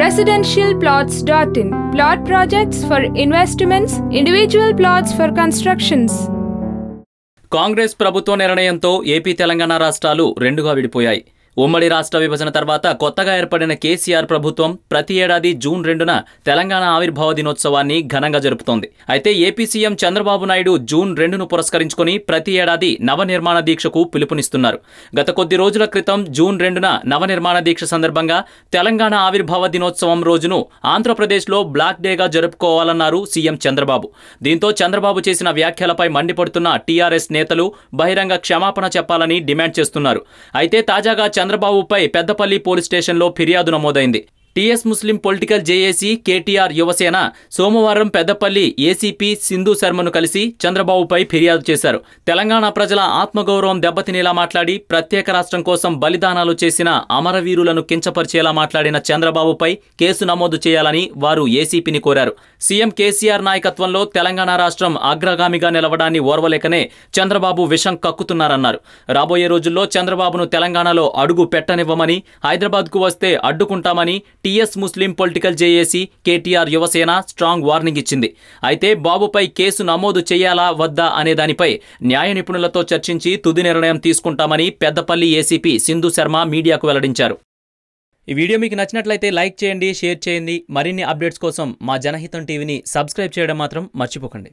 residentialplots.in. Plot projects for investments, individual plots for constructions. Congress ప్రభుత్వ నిర్ణయంతో AP Telangana రాష్ట్రాలు రెండుగా విడిపోయాయి ఉమ్మడి రాష్ట్ర విభజన తర్వాత కొత్తగా ఏర్పడిన కేసీఆర్ ప్రభుత్వం ప్రతి ఏడాది జూన్ రెండున తెలంగాణ ఆవిర్భావ దినోత్సవాన్ని ఘనంగా జరుపుతోంది. అయితే AP CM Chandrababu Naidu June రెండును పురస్కరించుకుని ప్రతి ఏడాది నవనిర్మాణ దీక్షకు పిలుపునిస్తున్నారు. గత కొద్ది రోజుల క్రితం జూన్ రెండున నవనిర్మాణ దీక్ష సందర్భంగా తెలంగాణ ఆవిర్భావ దినోత్సవం రోజును ఆంధ్రప్రదేశ్లో బ్లాక్ డేగా జరుపుకోవాలన్నారు సీఎం చంద్రబాబు. దీంతో చంద్రబాబు చేసిన వ్యాఖ్యలపై మండిపడుతున్న టీఆర్ఎస్ నేతలు బహిరంగ క్షమాపణ చెప్పాలని డిమాండ్ చేస్తున్నారు. అయితే తాజాగా చంద్రబాబుపై పెద్దపల్లి పోలీస్ స్టేషన్లో ఫిర్యాదు నమోదైంది. TS Muslim political JAC KTR Yuvasena సోమవారం పెద్దపల్లి ఏసీపీ సింధు శర్మను కలిసి చంద్రబాబుపై ఫిర్యాదు చేశారు. తెలంగాణ ప్రజల ఆత్మగౌరవం దెబ్బతినేలా మాట్లాడి ప్రత్యేక రాష్ట్రం కోసం బలిదానాలు చేసిన అమరవీరులను కించపరిచేలా మాట్లాడిన చంద్రబాబుపై కేసు నమోదు చేయాలని వారు ఏసీపీని కోరారు. సీఎం కేసీఆర్ నాయకత్వంలో తెలంగాణ రాష్ట్రం అగ్రగామిగా నిలవడాన్ని ఓర్వలేకనే చంద్రబాబు విషం కక్కుతున్నారన్నారు. రాబోయే రోజుల్లో చంద్రబాబును తెలంగాణలో అడుగు పెట్టనివ్వమని హైదరాబాద్కు వస్తే అడ్డుకుంటామని TS Muslim political JAC KTR Yuvasena strong warning ఇచ్చింది. అయితే బాబుపై కేసు నమోదు చేయాలా వద్దా అనే దానిపై న్యాయ నిపుణులతో చర్చించి తుది నిర్ణయం తీసుకుంటామని పెద్దపల్లి ఏసీపీ సింధు శర్మ మీడియాకు వెల్లడించారు. ఈ వీడియో మీకు నచ్చినట్లయితే లైక్ చేయండి షేర్ చేయండి. మరిన్ని అప్డేట్స్ కోసం మా జనహితం టీవీని సబ్స్క్రైబ్ చేయడం మాత్రం మర్చిపోకండి.